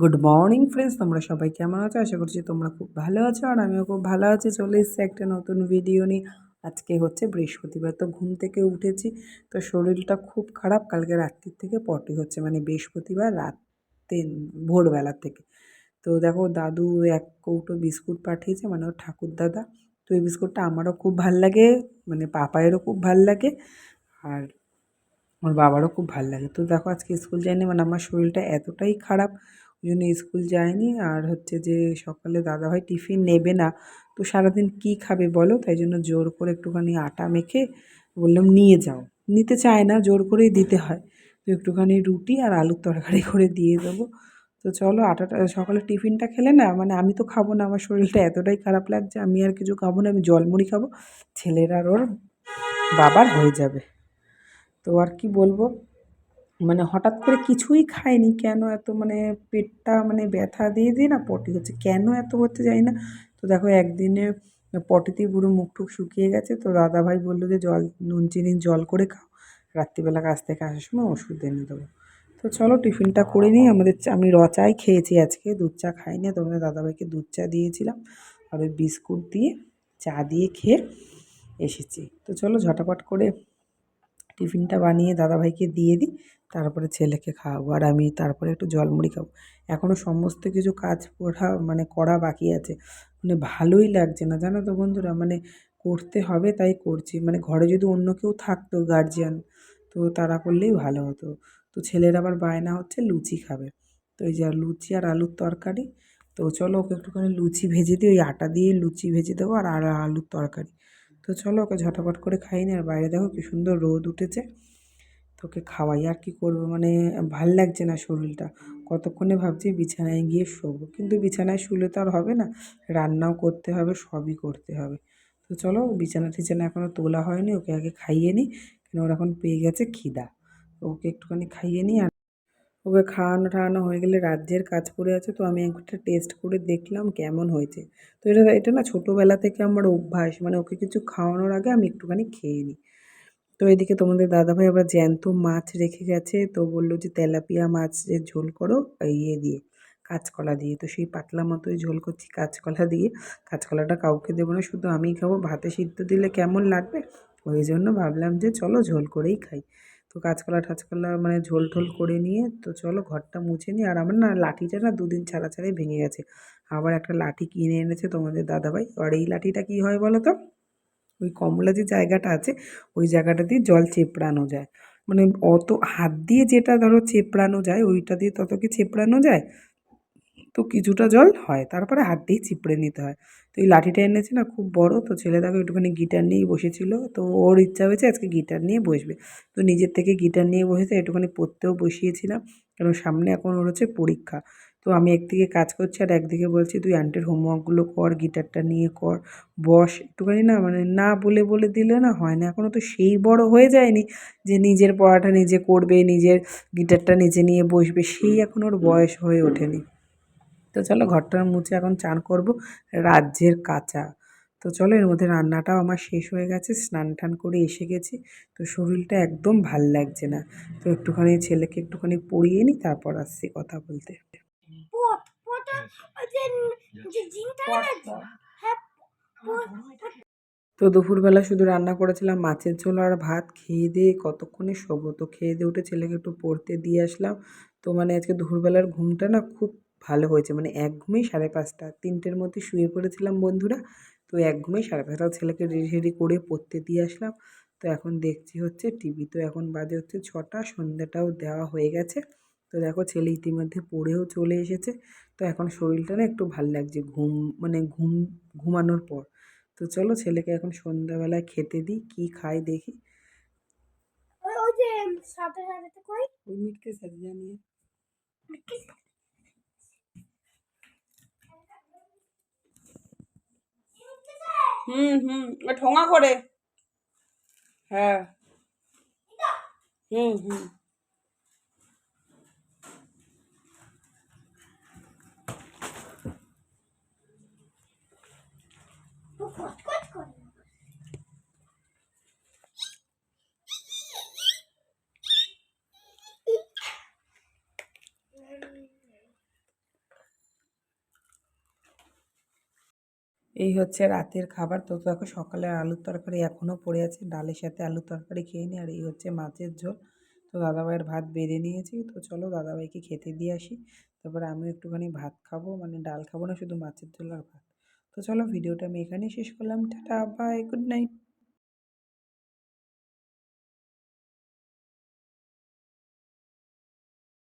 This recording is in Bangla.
গুড মর্নিং ফ্রেন্ডস তোমরা সবাই কেমন আছো? আশা করছি তোমরা খুব ভালো আছো আর আমিও খুব ভালো আছি। চলে এসেছি একটা নতুন ভিডিও নিয়ে। আজকে হচ্ছে বৃহস্পতিবার, তো ঘুম থেকে উঠেছি। তো শরীরটা খুব খারাপ। কালকে রাত্রির থেকে পটি হচ্ছে মানে বৃহস্পতিবার রাতে ভোরবেলার থেকে। তো দেখো, দাদু এক কৌটো বিস্কুট পাঠিয়েছে মানে ওর ঠাকুর দাদা। তো এই বিস্কুটটা আমারও খুব ভালো লাগে মানে পাপায়েরও খুব ভালো লাগে আর ওর বাবারও খুব ভালো লাগে। তো দেখো, আজকে স্কুল যায়নি মানে আমার শরীরটা এতটাই খারাপ। জন্য স্কুল যায়নি আর হচ্ছে যে সকালে দাদাভাই টিফিন নেবে না। তো সারাদিন কি খাবে বলো? তাই জন্য জোর করে একটুখানি আটা মেখে বললাম নিয়ে যাও। নিতে চায় না, জোর করেই দিতে হয়। তো একটুখানি রুটি আর আলুর তরকারি করে দিয়ে দেবো। তো চলো আটাটা, সকালে টিফিনটা খেলে না মানে আমি তো খাব না, আমার শরীরটা এতটাই খারাপ লাগছে, আমি আর কিছু খাব না, আমি জলমুড়ি খাব। ছেলের আর ওর বাবার হয়ে যাবে। তো আর কি বলব? মানে হঠাৎ করে কিছুই খাইনি কেন এত মানে পেটটা মানে ব্যথা দিয়ে দিয়ে না পটি হচ্ছে? কেন এত হচ্ছে জানি না। তো দেখো একদিনে পটিতেই পুরো মুখ টুক শুকিয়ে গেছে। তো দাদাভাই বলল যে, জল, নুন, চিনি, জল করে খাও। রাত্রিবেলা কাছ থেকে আসার সময় ওষুধ এনে দেবো। তো চলো টিফিনটা করে নিই। আমাদের আমি র চাই খেয়েছি আজকে। দুধ চা খাইনি। তোমাদের দাদাভাইকে দুধ চা দিয়েছিলাম। আর ওই বিস্কুট দিয়ে চা দিয়ে খেয়ে এসেছি। তো চলো ঝটাপট করে টিফিনটা বানিয়ে দাদাভাইকে দিয়ে দিই, তারপরে ছেলেকে খাওয়াবো। আর আমি তারপরে একটু জলমুড়ি খাব। এখনও সমস্ত কিছু কাজ পড়া মানে করা বাকি আছে। মানে ভালোই লাগছে না, জানো তো বন্ধুরা? মানে করতে হবে তাই করছি। মানে ঘরে যদি অন্য কেউ থাকতো গার্জিয়ান তো তারা করলেই ভালো হতো। তো ছেলের আবার বায়না হচ্ছে লুচি খাবে। তো এই যে লুচি আর আলুর তরকারি, তো চলো ওকে একটুখানি লুচি ভেজে দিই। ওই আটা দিয়ে লুচি ভেজে দেবো আর আর আলুর তরকারি। তো চলো ওকে ঝটাপট করে খাই নি। আর বাইরে দেখো কি সুন্দর রোদ উঠেছে। তোকে খাওয়াই, আর কি করব? মানে ভালো লাগছে না শরীরটা। কতক্ষণে ভাবছি বিছানায় গিয়ে শোবো। কিন্তু বিছানায় শুলে তো আর হবে না। রান্নাও করতে হবে, সবই করতে হবে। তো চলো, বিছানা টিছানা এখনও তোলা হয়নি। ওকে আগে খাইয়ে নিই কেন ওর এখন পেয়ে গেছে খিদা। ওকে একটুখানি খাইয়ে নিই আর ওকে খাওয়ানো টাওয়ানো হয়ে গেলে রাজ্যের কাজ পড়ে আছে, তো আমি একটা টেস্ট করে দেখলাম কেমন হয়েছে। তো এটা এটা না ছোটোবেলা থেকে আমার অভ্যাস মানে ওকে কিছু খাওয়ানোর আগে আমি একটুখানি খেয়ে নিই। তো এদিকে তোমাদের দাদাভাই আবার জ্যান্ত মাছ রেখে গেছে, তো বলল যে তেলাপিয়া মাছের ঝোল করো ইয়ে দিয়ে, কাঁচকলা দিয়ে। তো সেই পাতলা মতোই ঝোল করছি কাঁচকলা দিয়ে, কাঁচকলাটা কাউকে দেবো না, শুধু আমিই খাব। ভাতে সিদ্ধ দিলে কেমন লাগবে? ওই জন্য ভাবলাম যে চলো ঝোল করেই খাই। তো কাঁচকলা টাচকলা মানে ঝোল ঠোল করে নিয়ে, তো চলো ঘরটা মুছে নিই। আর আমার না লাঠিটা না দুদিন ছাড়া ছাড়াই ভেঙে গেছে। আবার একটা লাঠি কিনে এনেছে তোমাদের দাদাভাই। আর এই লাঠিটা কী হয় বলো তো? ওই কমলা যে জায়গাটা আছে, ওই জায়গাটা দিয়ে জল চেপড়ানো যায়। মানে অত হাত দিয়ে যেটা ধরো চেপড়ানো যায়, ওইটা দিয়ে তত কি চেপড়ানো যায়? তো কিছুটা জল হয়। তারপরে হাত দিয়ে চিপড়ে নিতে হয়। তো এই লাঠিটা এনেছে না, খুব বড়, তো ছেলে তাকে একটুখানি গিটার নিয়েই বসেছিল, তো ওর ইচ্ছা হয়েছে আজকে গিটার নিয়ে বসবে। তো নিজের থেকে গিটার নিয়ে বসেছে, একটুখানি পড়তেও বসিয়েছিলাম, কারণ সামনে এখন ওর হচ্ছে পরীক্ষা। তো আমি একদিকে কাজ করছি আর একদিকে বলছি, তুই আন্টির হোমওয়ার্কগুলো কর গিটারটা নিয়ে কর, বস। একটুখানি না মানে না বলে বলে দিলে না হয় না এখনও তো সেই বড় হয়ে যায়নি যে নিজের পড়াটা নিজে করবে, নিজের গিটারটা নিজে নিয়ে বসবে, সেই এখন ওর বয়স হয়ে ওঠেনি। তো চলো ঘরটা মুছে এখন চান করব রাজ্যের কাঁচা। তো চলো এর মধ্যে রান্নাটাও আমার শেষ হয়ে গেছে স্নান টান করে এসে গেছি। তো শরীরটা একদম ভালো লাগছে না। তো একটুখানি ছেলেকে একটুখানি পড়িয়ে নিই তারপর আসছি কথা বলতে। তো দুপুরবেলা শুধু রান্না করেছিলাম মাছের ঝোল আর ভাত খেয়ে দিয়ে কতক্ষণে শোবো? তো খেয়ে দিয়ে উঠে ছেলেকে একটু পড়তে দিয়ে আসলাম। তো মানে আজকে দুপুরবেলার ঘুমটা না খুব ভালো হয়েছে। মানে এক ঘুমেই সাড়ে পাঁচটা তিনটের মধ্যে শুয়ে পড়েছিলাম বন্ধুরা। তো এক ঘুমেই সাড়ে পাঁচটা ছেলেকে রেডি রেডি করে পড়তে দিয়ে আসলাম। তো এখন দেখছি হচ্ছে টিভি। তো এখন বাজে হচ্ছে ছটা সন্ধ্যাটাও দেওয়া হয়ে গেছে। তো দেখো ছেলে ইতিমধ্যে পড়েও চলে এসেছে। তো এখন শরীরটা না একটু ভালো লাগছে ঘুম মানে ঘুম ঘুমানোর পর। তো চলো ছেলেকে এখন সন্ধ্যাবেলায় খেতে দিই কী খায় দেখি। ওই যে সাথে সাথে কই? ওই মিটকে সাথে জানিয়ে। হুম হুম ওই ঠোঙা করে হ্যাঁ হুম হুম ও এই হচ্ছে রাতের খাবার। তো দেখো সকালে আলুর তরকারি এখনও পড়ে আছে। ডালের সাথে আলুর তরকারি খেয়ে নিই আর এই হচ্ছে মাছের ঝোল। তো দাদাভাইয়ের ভাত বেড়ে নিয়েছি। তো চলো দাদাভাইকে খেতে দিয়ে আসি। তারপরে আমিও একটুখানি ভাত খাব। মানে ডাল খাব না, শুধু মাছের ঝোল আর ভাত। তো চলো ভিডিওটা আমি এখানেই শেষ করলাম। Tata bye good night